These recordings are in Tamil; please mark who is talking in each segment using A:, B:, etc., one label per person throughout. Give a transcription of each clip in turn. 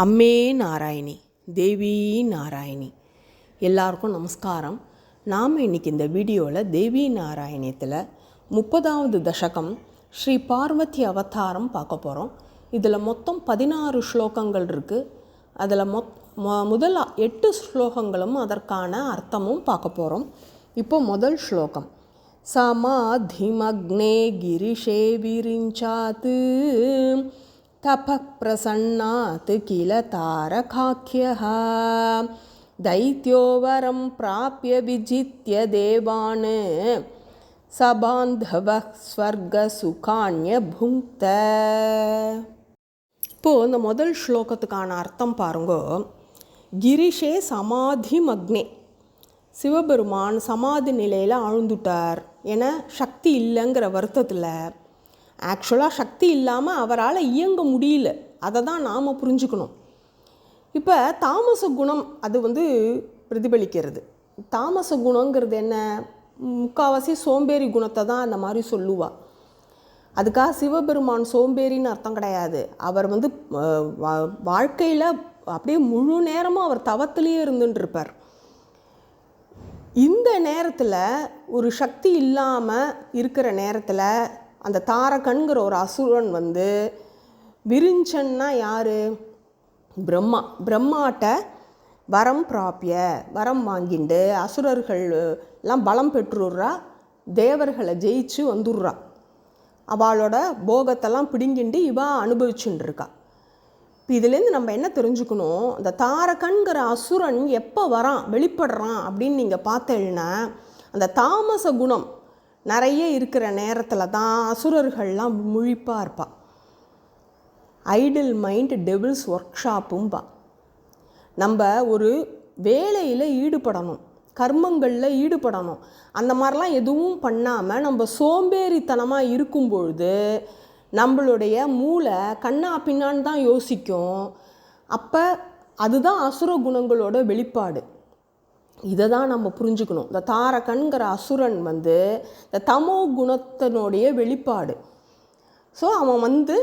A: அம்மே நாராயணி தேவி நாராயணி. எல்லாருக்கும் நமஸ்காரம். நாம் இன்றைக்கி இந்த வீடியோவில் தேவி நாராயணியத்தில் முப்பதாவது தசகம் ஸ்ரீ பார்வதி அவதாரம் பார்க்க போகிறோம் இதில் மொத்தம் பதினாறு ஸ்லோகங்கள் இருக்குது அதில் மொத் முதல் எட்டு ஸ்லோகங்களும் அதற்கான அர்த்தமும் பார்க்க போகிறோம் இப்போ முதல் ஸ்லோகம். சமாதிமக்னே கிரிஷே விரிஞ்சாத்து तपः प्रसन्नात् किल तारकाख्यः दैत्यो वरं प्राप्य विजित्य देवान् सबान्धवः स्वर्गसुखान्यभुङ्क्त இப்போது இந்த முதல் ஸ்லோகத்துக்கான அர்த்தம் பாருங்கோ கிரிஷே சமாதி மக்னே சிவபெருமான் சமாதி நிலையில் ஆழ்ந்துட்டார் என சக்தி இல்லைங்கிற வருத்தத்தில் ஆக்சுவலாக சக்தி இல்லாமல் அவரால் இயங்க முடியல. அதை தான் நாம் புரிஞ்சுக்கணும். இப்போ தாமச குணம் அது வந்து பிரதிபலிக்கிறது. தாமச குணங்கிறது என்ன? முக்கால்வாசி சோம்பேறி குணத்தை தான் அந்த மாதிரி சொல்லுவாள் அதுக்காக சிவபெருமான் சோம்பேறின்னு அர்த்தம் கிடையாது. அவர் வந்து வாழ்க்கையில் அப்படியே முழு நேரமும் அவர் தவத்திலேயே இருந்துட்டு இருப்பார் இந்த நேரத்தில் ஒரு சக்தி இல்லாமல் இருக்கிற நேரத்தில் அந்த தாரகன்கிற ஒரு அசுரன் வந்து விரிஞ்சன்னா யார்? பிரம்மா. பிரம்மாட்ட வரம் பிராப்பிய வரம் வாங்கிண்டு அசுரர்கள் எல்லாம் பலம் பெற்றுடுறா தேவர்களை ஜெயிச்சு வந்துடுறா. அவளோட போகத்தெல்லாம் பிடுங்கிண்டு இவா அனுபவிச்சுட்டு இருக்கா இப்போ இதுலேருந்து நம்ம என்ன தெரிஞ்சுக்கணும்? இந்த தாரகன்கிற அசுரன் எப்போ வரான் வெளிப்படுறான் அப்படின்னு நீங்கள் பார்த்தேன்னா அந்த தாமச குணம் நிறைய இருக்கிற நேரத்தில் தான் அசுரர்கள்லாம் முழிப்பாக இருப்பா. ஐடில் மைண்ட் டெபிள்ஸ் ஒர்க் ஷாப்பும்பா நம்ம ஒரு வேலையில் ஈடுபடணும் கர்மங்களில் ஈடுபடணும். அந்த மாதிரிலாம் எதுவும் பண்ணாமல் நம்ம சோம்பேறித்தனமாக இருக்கும் பொழுது நம்மளுடைய மூளை கண்ணா பின்னான்னு தான் யோசிக்கும். அப்போ அதுதான் அசுர குணங்களோட வெளிப்பாடு. இதை தான் நம்ம புரிஞ்சுக்கணும். இந்த தாரகன்கிற அசுரன் வந்து இந்த தமோ குணத்தினுடைய வெளிப்பாடு. ஸோ அவன் வந்து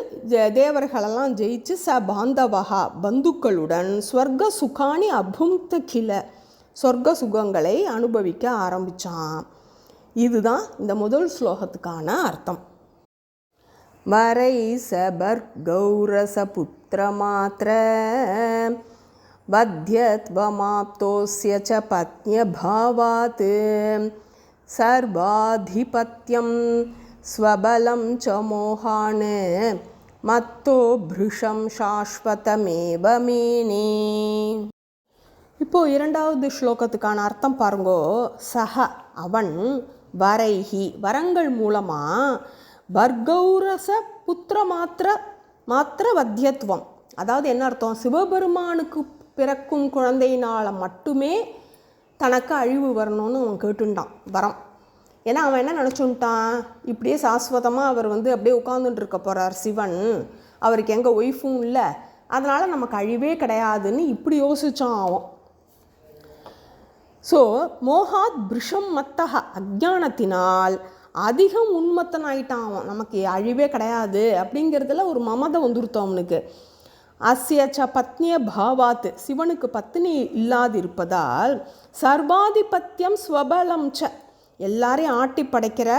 A: தேவர்களெல்லாம் ஜெயிச்சு ச பாந்தவகா பந்துக்களுடன் ஸ்வர்க சுகாணி அபுந்த கில சொர்க்க சுகங்களை அனுபவிக்க ஆரம்பித்தான் இதுதான் இந்த முதல் ஸ்லோகத்துக்கான அர்த்தம். வரை சபர் கௌரச புத்திரமாத்திர वध्यत्वमाप्तोऽस्य च पत्न्यभावात् सर्वाधिपत्यं स्वबलं च मोहान् मत्तो भृशं शाश्वतमेव मेने இப்போ இரண்டாவது ஸ்லோகத்துக்கான அர்த்தம் பாருங்கோ சஹ அவன் வரைஹி வரங்கள் மூலமாக வர்கௌரச புத்திர மாத்திர மாத்திர வத்தியத்துவம் அதாவது என்ன அர்த்தம் சிவபெருமானுக்கு பிறக்கும் குழந்தையினால் மட்டுமே தனக்கு அழிவு வரணும்னு அவன் கேட்டுண்டான் வரம். ஏன்னா அவன் என்ன நினச்சுட்டான்? இப்படியே சாஸ்வதமாக அவர் வந்து அப்படியே உட்காந்துட்டு இருக்க போகிறார் சிவன். அவருக்கு எங்கள் ஒய்ஃபும் இல்லை. அதனால் நமக்கு அழிவே கிடையாதுன்னு இப்படி யோசித்தான் ஆகும் ஸோ மோகாத் பிருஷம் மத்தக அஜானத்தினால் அதிகம் உன்மத்தனாயிட்டான் அவன். நமக்கு அழிவே கிடையாது அப்படிங்கிறதுல ஒரு மமதை வந்துருத்தோம் அவனுக்கு. அஸ்ய ச பத்னிய பாவாத் சிவனுக்கு பத்னி இல்லாதிருப்பதால் சர்வாதிபத்தியம் ஸ்வபலம் ச. எல்லாரையும் ஆட்டி படைக்கிற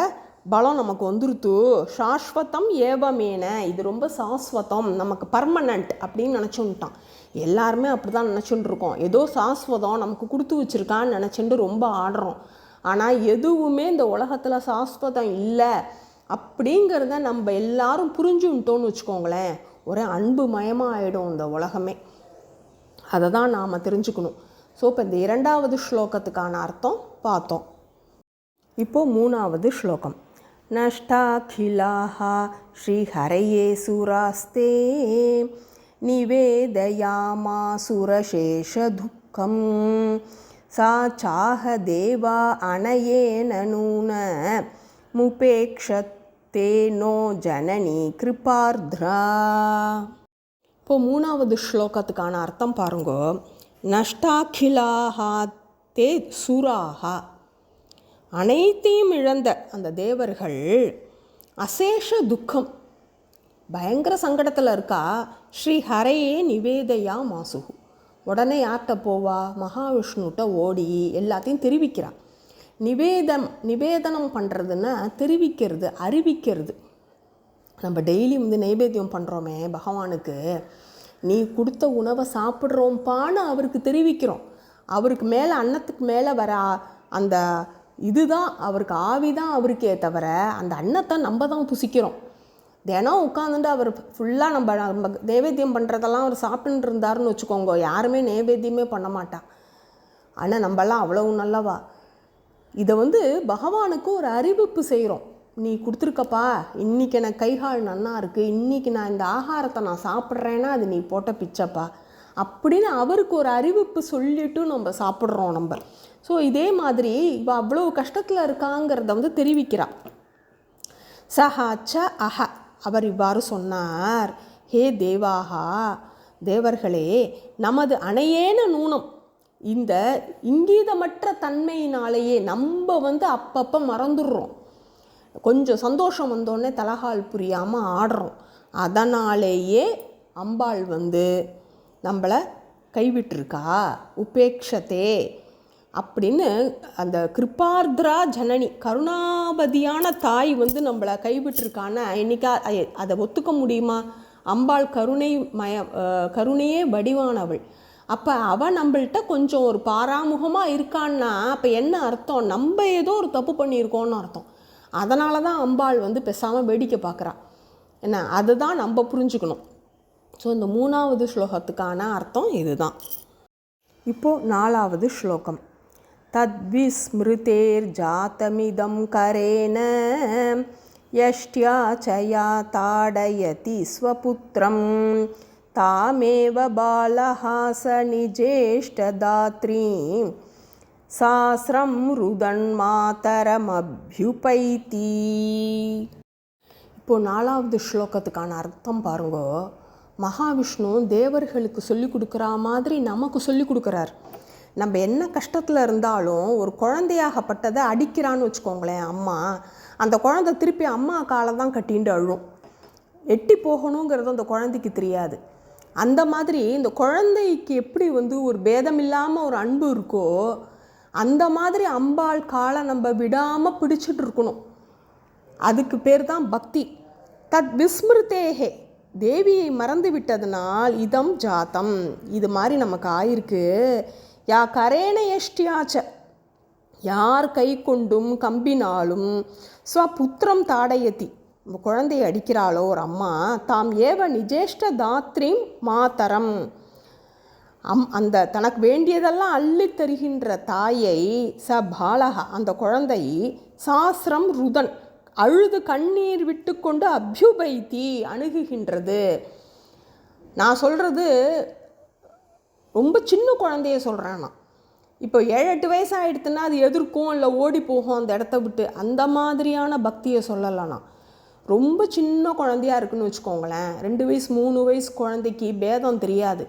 A: பலம் நமக்கு வந்துருத்து. சாஸ்வதம் ஏவமேன. இது ரொம்ப சாஸ்வதம். நமக்கு பர்மனண்ட் அப்படின்னு நினச்சுன்ட்டான் எல்லாருமே அப்படி தான் நினச்சிட்டு இருக்கோம் ஏதோ சாஸ்வதம் நமக்கு கொடுத்து வச்சிருக்கான்னு நினச்சிட்டு ரொம்ப ஆடுறோம். ஆனால் எதுவுமே இந்த உலகத்தில் சாஸ்வதம் இல்லை. அப்படிங்கிறத நம்ம எல்லாரும் புரிஞ்சுன்ட்டோன்னு வச்சுக்கோங்களேன். ஒரே அன்பு மயமாக ஆகிடும் இந்த உலகமே. அதை தான் நாம் தெரிஞ்சுக்கணும். ஸோ இப்போ இந்த இரண்டாவது ஸ்லோகத்துக்கான அர்த்தம் பார்த்தோம். இப்போ மூணாவது ஸ்லோகம். நஷ்டாகிலாக ஸ்ரீஹரையே சுராஸ்தே நிவேதயாமா நிவேதயாமாசுரசேஷதுக்கம் சா சாஹ தேவா அனயேன நூன தேனோ நோ ஜனனி கிருபார்த்ரா. இப்போ மூணாவது ஸ்லோகத்துக்கான அர்த்தம் பாருங்கோ. நஷ்டாக்கிலாகா தே சுராகா அனைத்தையும் இழந்த அந்த தேவர்கள் அசேஷ துக்கம். பயங்கர சங்கடத்தில் இருக்கா? ஸ்ரீ ஹரையே நிவேதையா மாசுகு. உடனே யார்கிட்ட போவா? மகாவிஷ்ணுகிட்ட ஓடி எல்லாத்தையும் தெரிவிக்கிறா. நிவேதம் நிவேதனம் பண்ணுறதுன்னா தெரிவிக்கிறது அறிவிக்கிறது. நம்ம டெய்லி வந்து நைவேத்தியம் பண்ணுறோமே பகவானுக்கு. நீ கொடுத்த உணவை சாப்பிட்றோம்ப்பான்னு அவருக்கு தெரிவிக்கிறோம். அவருக்கு மேலே அன்னத்துக்கு மேலே வர அந்த இதுதான் அவருக்கு ஆவி தான் அவருக்கே தவிர அந்த அன்னத்தை நம்ம தான் புசிக்கிறோம். தினம் உட்காந்துட்டு அவர் ஃபுல்லாக நம்ம நம்ம நைவேத்தியம் பண்ணுறதெல்லாம் அவர் சாப்பிட்டுன்னு இருந்தாருன்னு வச்சுக்கோங்க. யாருமே நைவேத்தியமே பண்ண மாட்டா. ஆனால் நம்மலாம் அவ்வளவு நல்லவா? இதை வந்து பகவானுக்கு ஒரு அறிவிப்பு செய்கிறோம். நீ கொடுத்துருக்கப்பா இன்றைக்கி எனக்கு கைகால் நல்லா இருக்குது இன்றைக்கி நான் இந்த ஆகாரத்தை நான் சாப்பிட்றேன்னா அது நீ போட்ட பிச்சைப்பா. அப்படின்னு அவருக்கு ஒரு அறிவிப்பு சொல்லிட்டு நம்ம சாப்பிட்றோம் நம்ம. ஸோ இதே மாதிரி இப்போ அவ்வளோ கஷ்டத்தில் இருக்காங்கிறத வந்து தெரிவிக்கிறா சஹாச்ச அஹ. அவர் இவ்வாறு சொன்னார். ஹே தேவாகா தேவர்களே நமது அணையேன நூனம். இந்த இங்கீதமற்ற தன்மையினாலேயே நம்ம வந்து அப்பப்போ மறந்துடுறோம். கொஞ்சம் சந்தோஷம் வந்தோடனே தலகால் புரியாமல் ஆடுறோம். அதனாலேயே அம்பாள் வந்து நம்மளை கைவிட்டிருக்கா. உபேக்ஷத்தே அப்படின்னு அந்த கிருபார்த்ரா ஜனனி கருணாபதியான தாய் வந்து நம்மளை கைவிட்டிருக்கான்னு என்னைக்கா அதை ஒத்துக்க முடியுமா? அம்பாள் கருணை மய கருணையே வடிவானவள். அப்போ அவன் நம்மள்கிட்ட கொஞ்சம் ஒரு பாராமுகமாக இருக்கான்னா அப்போ என்ன அர்த்தம்? நம்ம ஏதோ ஒரு தப்பு பண்ணியிருக்கோன்னு அர்த்தம். அதனால தான் அம்பாள் வந்து பெசாமல் வேடிக்கை பார்க்குறா என்ன? அதுதான் நம்ம புரிஞ்சுக்கணும். ஸோ இந்த மூணாவது ஸ்லோகத்துக்கான அர்த்தம் இதுதான். இப்போது நாலாவது ஸ்லோகம். தத்விஸ்மிருதேர் ஜாத்தமிதம் கரேன யஷ்டியா சயா தாடயதி ஸ்வபுத்திரம் तामेव बालहासनिजेष्टदात्रीं सास्रं रुदन्मातरमभ्युपैति இப்போ நாலாவது ஸ்லோகத்துக்கான அர்த்தம் பாருங்க மகாவிஷ்ணு தேவர்களுக்கு சொல்லி கொடுக்குற மாதிரி நமக்கு சொல்லி கொடுக்குறார் நம்ம என்ன கஷ்டத்தில் இருந்தாலும் ஒரு குழந்தையாகப்பட்டதை அடிக்கிறான்னு வச்சுக்கோங்களேன் அம்மா அந்த குழந்தை திருப்பி அம்மா காலை தான் கட்டிண்டு அழும் எட்டி போகணுங்கிறது அந்த குழந்தைக்கு தெரியாது அந்த மாதிரி இந்த குழந்தைக்கு எப்படி வந்து ஒரு பேதம் இல்லாமல் ஒரு அன்பு இருக்கோ அந்த மாதிரி அம்பாள் காலை நம்ம விடாமல் பிடிச்சிட்டு இருக்கணும். அதுக்கு பேர் தான் பக்தி. தத் விஸ்மிருத்தேகே. தேவியை மறந்து விட்டதனால் இதம் ஜாத்தம். இது மாதிரி நமக்கு ஆயிருக்கு. யா கரேண எஷ்டியாச்ச யார் கை கொண்டும் கம்பினாலும் ஸ்வபுத்திரம் தாடயத்தி குழந்தையை அடிக்கிறாளோ ஒரு அம்மா தாம் ஏவ நிஜேஷ்ட தாத்ரீம் மாதரம். அம் அந்த தனக்கு வேண்டியதெல்லாம் அள்ளி தருகின்ற தாயை ச பாலகா அந்த குழந்தை சாஸ்திரம் ருதன் அழுது கண்ணீர் விட்டுக்கொண்டு அபியுபைத்தி அணுகுகின்றது. நான் சொல்கிறது ரொம்ப சின்ன குழந்தைய சொல்கிறேன் நான். இப்போ ஏழு எட்டு வயசு ஆகிடுத்துன்னா அது எதிர்க்கும் இல்லை ஓடி போகும் அந்த இடத்த விட்டு. அந்த மாதிரியான பக்தியை சொல்லலை நான். ரொம்ப சின்ன குழந்தையா இருக்குன்னு வச்சுக்கோங்களேன். ரெண்டு வயசு மூணு வயசு குழந்தைக்கு பேதம் தெரியாது.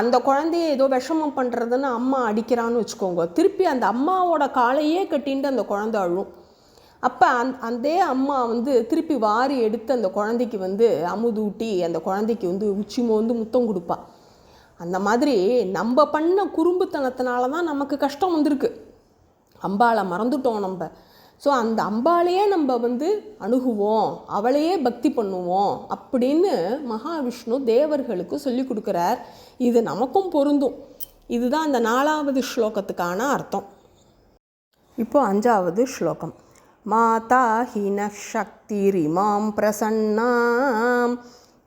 A: அந்த குழந்தைய ஏதோ விஷமம் பண்ணுறதுன்னு அம்மா அடிக்கிறான்னு வச்சுக்கோங்க. திருப்பி அந்த அம்மாவோட காலையே கட்டின்ட்டு அந்த குழந்தை அழும். அப்போ அந் அதே அம்மா வந்து திருப்பி வாரி எடுத்து அந்த குழந்தைக்கு வந்து அமுதூட்டி அந்த குழந்தைக்கு வந்து உச்சி மோந்து முத்தம் கொடுப்பா. அந்த மாதிரி நம்ம பண்ண குறும்புத்தனத்தினால தான் நமக்கு கஷ்டம் வந்திருக்கு. அம்பாவை மறந்துட்டோம் நம்ம. ஸோ அந்த அம்பாளையே நம்ம வந்து அணுகுவோம். அவளையே பக்தி பண்ணுவோம் அப்படின்னு மகாவிஷ்ணு தேவர்களுக்கு சொல்லி கொடுக்குறார். இது நமக்கும் பொருந்தும். இதுதான் அந்த நாலாவது ஸ்லோகத்துக்கான அர்த்தம். இப்போ அஞ்சாவது ஸ்லோகம். மாதா ஹின சக்திரிமாம் பிரசன்னாம்.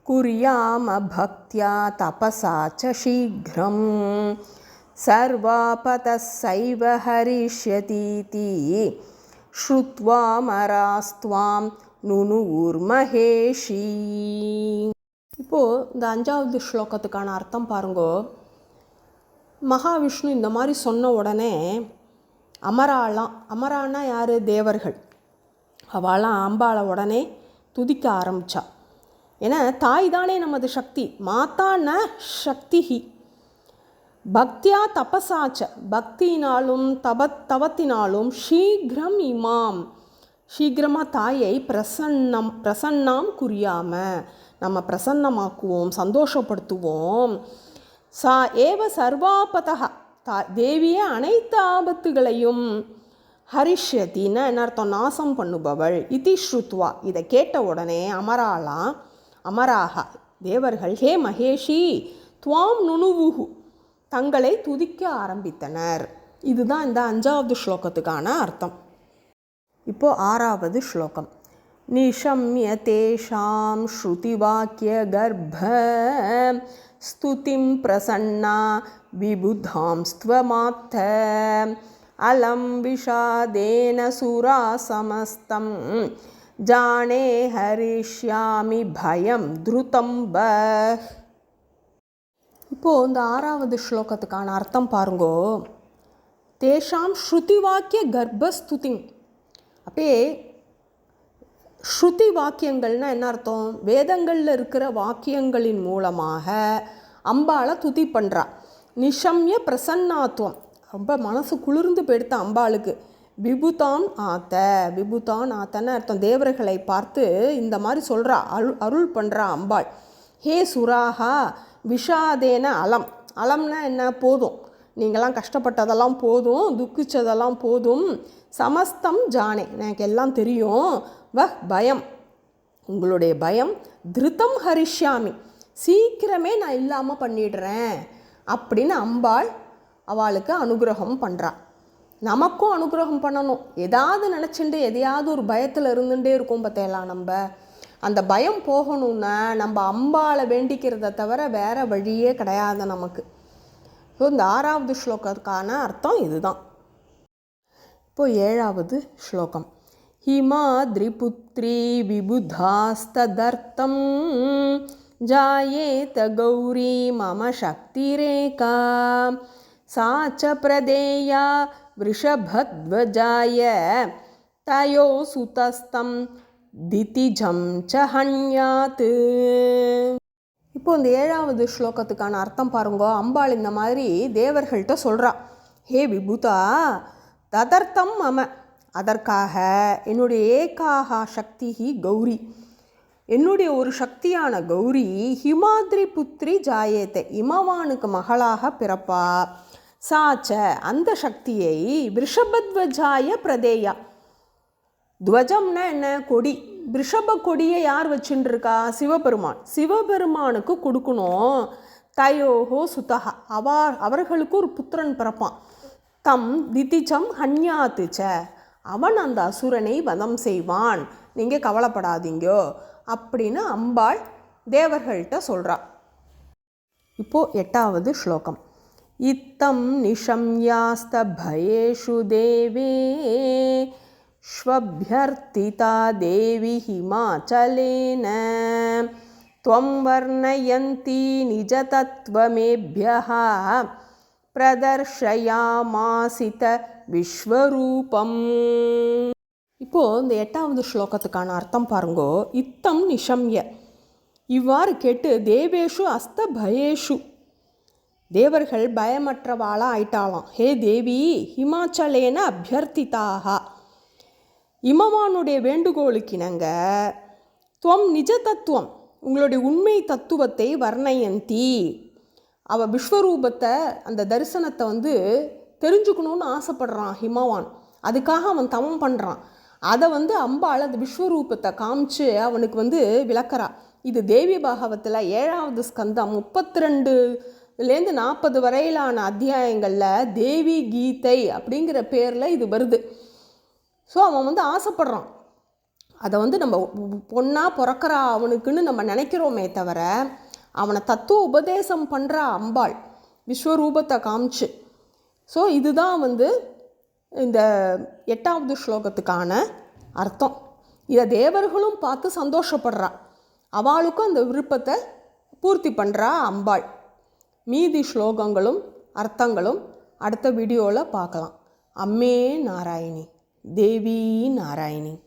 A: குறியாம பக்தியா தபசா சீக்கிரம் சர்வாபத சைவ ஹரிஷ்யதீதி. ஸ்ருத்வாமராஸ்துவாம். மராஸ்துவாம் நுனுர் மகேஷி. இப்போது இந்த அஞ்சாவது ஸ்லோகத்துக்கான அர்த்தம் பாருங்கோ. மகாவிஷ்ணு இந்த மாதிரி சொன்ன உடனே அமராலாம் அமரானா யார்? தேவர்கள். அவளாம் அம்பாளை உடனே துதிக்க ஆரம்பிச்சா. ஏன்னா தாய் தானே நமது சக்தி. மாத்தான சக்திஹி. பக்தியா தபசாச்ச பக்தியினாலும் தப தவத்தினாலும் சீக்கிரம் இமாம். சீக்கிரமாக தாயை பிரசன்னம் பிரசன்னாம் குறியாம நம்ம பிரசன்னமாக்குவோம் சந்தோஷப்படுத்துவோம். சா ஏவ சர்வாபதா தா தேவியே அனைத்து ஆபத்துகளையும் ஹரிஷ்யத்தின்னு என்ன அர்த்தம்? நாசம் பண்ணுபவள். இதி ஸ்ருத்வா. இதை கேட்ட உடனே அமராலாம் அமராக தேவர்கள் ஹே மகேஷி துவாம் நுணுவுகு தங்களை துதிக்க ஆரம்பித்தனர். இதுதான் இந்த அஞ்சாவது ஸ்லோகத்துக்கான அர்த்தம். இப்போ ஆறாவது ஸ்லோகம். நிஷம்ய தேஷாம் ஸ்ருதிவாக்கிய கர்ப்ப. ஸ்துதிம் பிரசன்னா விபுதாம் ஸ்துவமாத்த அலம் விஷாதேன சுரா சமஸ்தம் ஜானே ஹரிஷ்யாமி பயம் திருதம் இப்போது இந்த ஆறாவது ஸ்லோகத்துக்கான அர்த்தம் பாருங்கோ. தேஷாம் ஸ்ருதி வாக்கிய கர்ப்பஸ்துதிங் அப்படியே ஸ்ருதி வாக்கியங்கள்னா என்ன அர்த்தம்? வேதங்களில் இருக்கிற வாக்கியங்களின் மூலமாக அம்பாளை துதி பண்ணுறா நிஷம்ய பிரசன்னாத்துவம் ரொம்ப மனசு குளிர்ந்து போயிடுத்த அம்பாளுக்கு. விபுதான் ஆத்த விபுதான் ஆத்தன்னு அர்த்தம். தேவர்களை பார்த்து இந்த மாதிரி சொல்கிறா அருள் அருள் பண்ணுறா அம்பாள். ஹே சுராகா விஷாதேன அலம். அலம்னா என்ன? போதும். நீங்களாம் கஷ்டப்பட்டதெல்லாம் போதும். துக்கிச்சதெல்லாம் போதும். சமஸ்தம் ஜானே. எனக்கு எல்லாம் தெரியும். வஹ் பயம். உங்களுடைய பயம் திருத்தம் ஹரிஷ்யாமி. சீக்கிரமே நான் இல்லாமல் பண்ணிடுறேன். அப்படின்னு அம்பாள் அவளுக்கு அனுகிரகம் பண்ணுறா நமக்கும் அனுகிரகம் பண்ணணும். ஏதாவது நினச்சிட்டு எதையாவது ஒரு பயத்தில் இருந்துகிட்டே இருக்கும் பார்த்தேலாம் நம்ம. அந்த பயம் போகணும்னா நம்ம அம்பாளை வேண்டிக்கிறத தவிர வேறு வழியே கிடையாது நமக்கு ஸோ இந்த ஆறாவது ஸ்லோகத்துக்கான அர்த்தம் இதுதான் இப்போ ஏழாவது ஸ்லோகம் हिमाद्रिपुत्री विबुधास्तदर्थं जायेत गौरी मम शक्तिरेका सा च प्रदेया वृषभध्वजाय तयो सुतस्तं திதிஜம் ச ஹன்யாத்து இப்போ இந்த ஏழாவது ஸ்லோகத்துக்கான அர்த்தம் பாருங்க. அம்பாள் இந்த மாதிரி தேவர்கள்ட்ட சொல்கிறா ஹே விபுதா ததர்த்தம் மம. அதற்காக என்னுடைய ஏகாகா சக்தி கௌரி. என்னுடைய ஒரு சக்தியான கௌரி ஹிமாத்ரி புத்ரி ஜாயேத்தை இமவானுக்கு மகளாக பிறப்பா. சாச்ச அந்த சக்தியை ரிஷபத்வஜாய பிரதேயா. துவஜம்னா என்ன? கொடி. ரிஷப கொடியை யார் வச்சுட்டுருக்கா சிவபெருமான். சிவபெருமானுக்கு கொடுக்கணும் தயோஹோ சுதஹா. அவா அவர்களுக்கு ஒரு புத்திரன் பிறப்பான். தம் திதிச்சம் ஹன்யாத்துச்ச அவன் அந்த அசுரனை வதம் செய்வான். நீங்கள் கவலைப்படாதீங்கோ. அப்படின்னு அம்பாள் தேவர்கள்ட்ட சொல்கிறா இப்போது எட்டாவது ஸ்லோகம். இத்தம் நிஷம்யாஸ்த பயேஷு தேவே श्वभ्यर्थिता देवी हिमाचलेन त्वं वर्णयन्ती निजतत्त्वमेभ्यः பிரதர்ஷயாமாசித விஸ்வரூபம் இப்போது இந்த எட்டாவது ஸ்லோகத்துக்கான அர்த்தம் பாருங்கோ இத்தம் நிஷம்ய இவ்வாறு கேட்டு தேவேஷு அஸ்த பயேஷு தேவர்கள் பயமற்றவாளா ஆயிட்டாளாம் ஹே தேவி ஹிமாச்சலேன அபியர்த்திதாக இமவானுடைய வேண்டுகோளுக்கிணங்க துவம் நிஜ தத்துவம் உங்களுடைய உண்மை தத்துவத்தை வர்ணயந்தி. அவள் விஸ்வரூபத்தை அந்த தரிசனத்தை வந்து தெரிஞ்சுக்கணும்னு ஆசைப்படுறான் ஹிமவான் அதுக்காக அவன் தவம் பண்ணுறான் அதை வந்து அம்பாள் அந்த விஸ்வரூபத்தை காமிச்சு அவனுக்கு வந்து விளக்குறா. இது தேவி பாகவத்தில் ஏழாவது ஸ்கந்தம் முப்பத்தி ரெண்டுலேருந்து நாற்பது வரையிலான அத்தியாயங்களில் தேவி கீதை அப்படிங்கிற பேரில் இது வருது. ஸோ அவன் வந்து ஆசைப்படுறான். அதை வந்து நம்ம பொண்ணாக பிறக்கிறா அவனுக்குன்னு நம்ம நினைக்கிறோமே தவிர அவனை தத்துவ உபதேசம் பண்ணுற அம்பாள் விஸ்வரூபத்தை காமிச்சு. ஸோ இதுதான் வந்து இந்த எட்டாவது ஸ்லோகத்துக்கான அர்த்தம். இதை தேவர்களும் பார்த்து சந்தோஷப்படுறா. அவளுக்கும் அந்த விருப்பத்தை பூர்த்தி பண்ணுறா அம்பாள். மீதி ஸ்லோகங்களும் அர்த்தங்களும் அடுத்த வீடியோவில் பார்க்கலாம். அம்மே நாராயணி. தேவி நாராயணி.